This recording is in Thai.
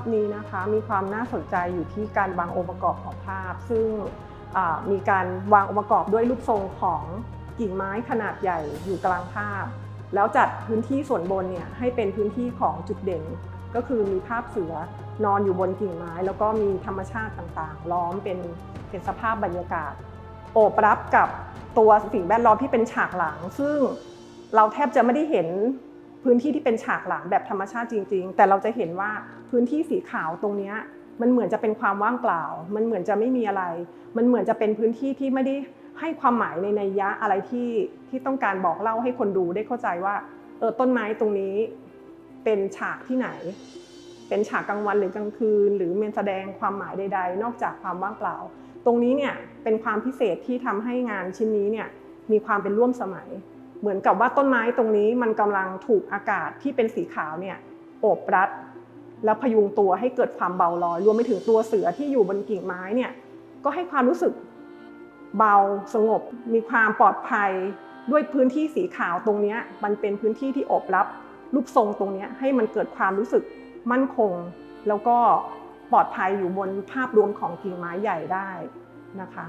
พนี้นะคะมีความน่าสนใจอยู่ที่การวางองค์ประกอบของภาพ ซึ่งมีการวางองค์ประกอบด้วยรูปทรงของกิ่งไม้ขนาดใหญ่อยู่กลางภาพ แล้วจัดพื้นที่ส่วนบนเนี่ยให้เป็นพื้นที่ของจุดเด่น ก็คือมีภาพเสือนอนอยู่บนกิ่งไม้ แล้วก็มีธรรมชาติต่างๆ ล้อมเป็นเป็นสภาพบรรยากาศ โอบรับกับตัวสิ่งแวดล้อมที่เป็นฉากหลัง ซึ่งเราแทบจะไม่ได้เห็น พื้นที่ที่เป็นฉากหลังแบบธรรมชาติจริง ๆ แต่เราจะเห็นว่าพื้นที่สีขาวตรงนี้มันเหมือนจะเป็นความว่างเปล่า มันเหมือนจะไม่มีอะไร มันเหมือนจะเป็นพื้นที่ที่ไม่ได้ให้ความหมายในนัยยะอะไรที่ที่ต้องการบอกเล่าให้คนดูได้เข้าใจว่าเออต้นไม้ตรงนี้เป็นฉากที่ไหน เป็นฉากกลางวันหรือกลางคืน หรือมันแสดงความหมายใด ๆ นอกจากความว่างเปล่า ตรงนี้เนี่ยเป็นความพิเศษที่ทำให้งานชิ้นนี้เนี่ยมีความเป็นร่วมสมัย เหมือนกับว่าต้นไม้ตรงนี้มันกำลังถูกอากาศที่เป็นสีขาวเนี่ยโอบรัด แล้วพยุงตัวให้เกิดความเบาลอย รวมไปถึงตัวเสือที่อยู่บนกิ่งไม้เนี่ยก็ให้ความรู้สึกเบาสงบ มีความปลอดภัยด้วยพื้นที่สีขาวตรงนี้มันเป็นพื้นที่ที่อบรับรูปทรงตรงนี้ให้มันเกิดความรู้สึกมั่นคง แล้วก็ปลอดภัยอยู่บนภาพรวมของกิ่งไม้ใหญ่ได้นะคะ